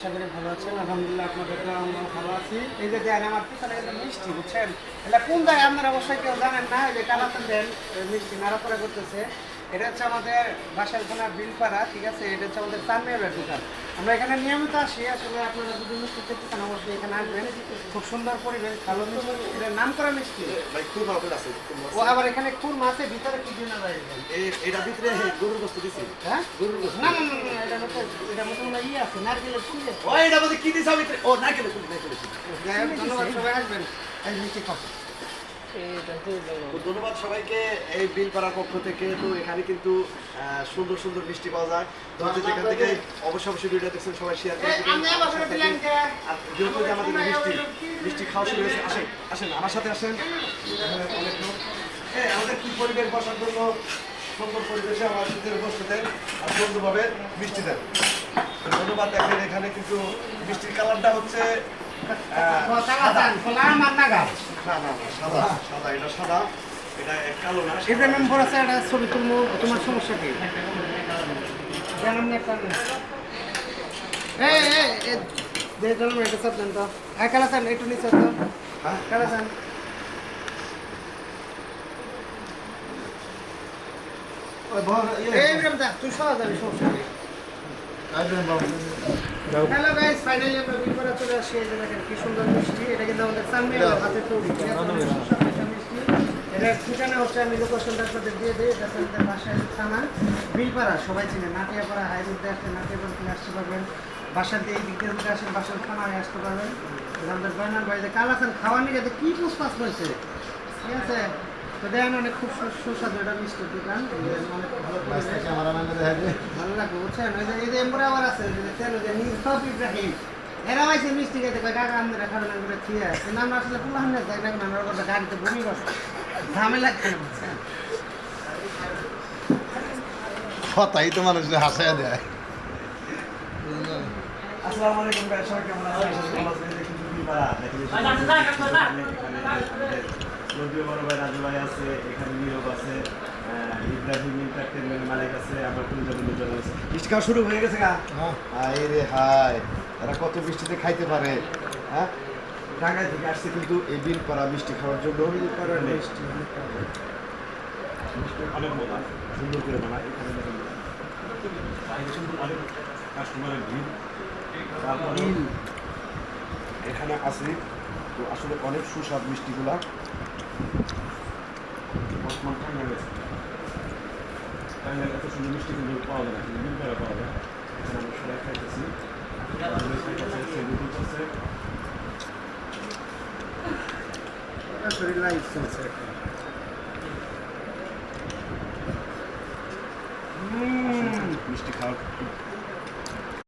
আছেন? আলহামদুলিল্লাহ আপনাদের ভালো আছি। এই যে দেন, আমার পিছনে এটা কোন জায়গায় আপনারা অবশ্যই কেউ জানেন না? এই যে কালাতন দেন মিষ্টি নাড়াপাড়া করতেছে। এটা হচ্ছে আমাদের বাসার থানা বিলপাড়া ঠিক আছে? এটা হচ্ছে আমাদের চানমিয়াবের দোকান। আমরা এখানে নিয়মিত আসি আসলে আপনারা যদি মিষ্টি খেতে চান অবশ্যই এখানে আসবেন। খুব সুন্দর পরিবেশ ভালো মিষ্টি। এটার নাম করা মিষ্টি? খুব খুব। ও আবার এখানে কোন মাছের ভিতরে কি দিন এটা ভিতরে গরুর গোস্ত দিছি। হ্যাঁ? না না না না, এটা মতো এটা মতো মনে ইয়ে আছে নারকেলের ফুল। ও এটা মধ্যে কি দিছে আমি ও নারকেলের না কেন যাই হোক, ধন্যবাদ সবাই আসবেন। এই মিষ্টি তো ধন্যবাদ সবাইকে এই বিলপাড়ার পক্ষ থেকে। তো এখানে কিন্তু সুন্দর সুন্দর মিষ্টি পাওয়া যায়। তো যেখান থেকে অবশ্যই অবশ্যই ভিডিও দেখছেন সবাই শেয়ার করে আর যেহেতু আমাদের মিষ্টি মিষ্টি খাওয়া শুরু হয়েছে। আসেন আসেন আমার সাথে আসেন। লোক। আমাদের কি পরিবেশ বসার জন্য সুন্দর পরিবেশে আমার নিজের উপস্থিত আর সুন্দরভাবে মিষ্টি দেন। ধন্যবাদ দেখেন এখানে কিন্তু মিষ্টির কালারটা হচ্ছে এটা এটা এটা নম্বর আছে একটা ছবি তুলবো তোমার সমস্যা কি একটা এটা হ্যাঁ নিচে হ্যাঁ ইয়ে তুই সরা যাবি সমস্যা হ্যালো গাইস ফাইনালি আমরা বিপরে চলে আসি এই যে দেখেন কি সুন্দর মিষ্টি। এটা কিন্তু আমাদের সামনে হাতে তৈরি। এটা ঠিকানা হচ্ছে আমি লোকেশনটা আপনাদের দিয়ে দিই। এটা আমাদের বাসায় থানা বিলপাড়া। সবাই চিনে নাটিয়াপাড়া আসলে নাটিয়াপাড়া থেকে আসতে পারবেন। বাসার দিয়ে দিক দিয়ে যদি আসেন বাসার থানায় আসতে পারবেন। আমাদের গয়নার বাড়িতে কাল আছেন খাওয়া নিয়ে কি পুষ্পাস হয়েছে ঠিক আছে? তো দেখেন অনেক খুব সুস্বাদু এটা মিষ্টির দোকান। অনেক ভালো ভালো লাগবে বুঝছেন? ওই যে এই যে আবার আছে ওই যে নিজাম ইব্রাহিম। এরা হয়েছে মিষ্টি খেতে কয় কাকা আমরা খাবেন না করে খেয়ে কিন্তু আমরা আসলে পুলাহান না যাই না আমরা ওটা গাড়িতে বমি বসে ঝামেলা কথাই তো মানুষ হাসায় দেয়। আসসালামু আলাইকুম ভাই সবাই কেমন আছেন? ভালো আছেন? দেখুন বিলপাড়া দেখুন বড় ভাই রাজু ভাই আছে এখানে নীরব আছে আহ, ইব্রাহিম এন্টারটেনমেন্ট মালিক আছে আবার কুঞ্জন কুঞ্জন আছে শুরু হয়ে গেছে গা। হাই রে হাই এরা কত বৃষ্টিতে খাইতে পারে হ্যাঁ? ঢাকায় থেকে আসছে কিন্তু এই বিল করা মিষ্টি খাওয়ার জন্য। মিষ্টি অনেক মজা। সুন্দর করে বানায়। এখানে অনেক কাস্টমারের ভিড় এখানে আসি তো আসলে অনেক সুস্বাদ মিষ্টিগুলা। বর্তমান ঠান্ডা গেছে এত সুন্দর মিষ্টি কিন্তু পাওয়া যায় না কিন্তু বিল পাওয়া যায়। এখানে আমরা সবাই খাইতেছি। রাজু খাইতেছে, সেলু খাইতেছে। শরীর লাইফ চলছে মিষ্টি খাওয়ার খুব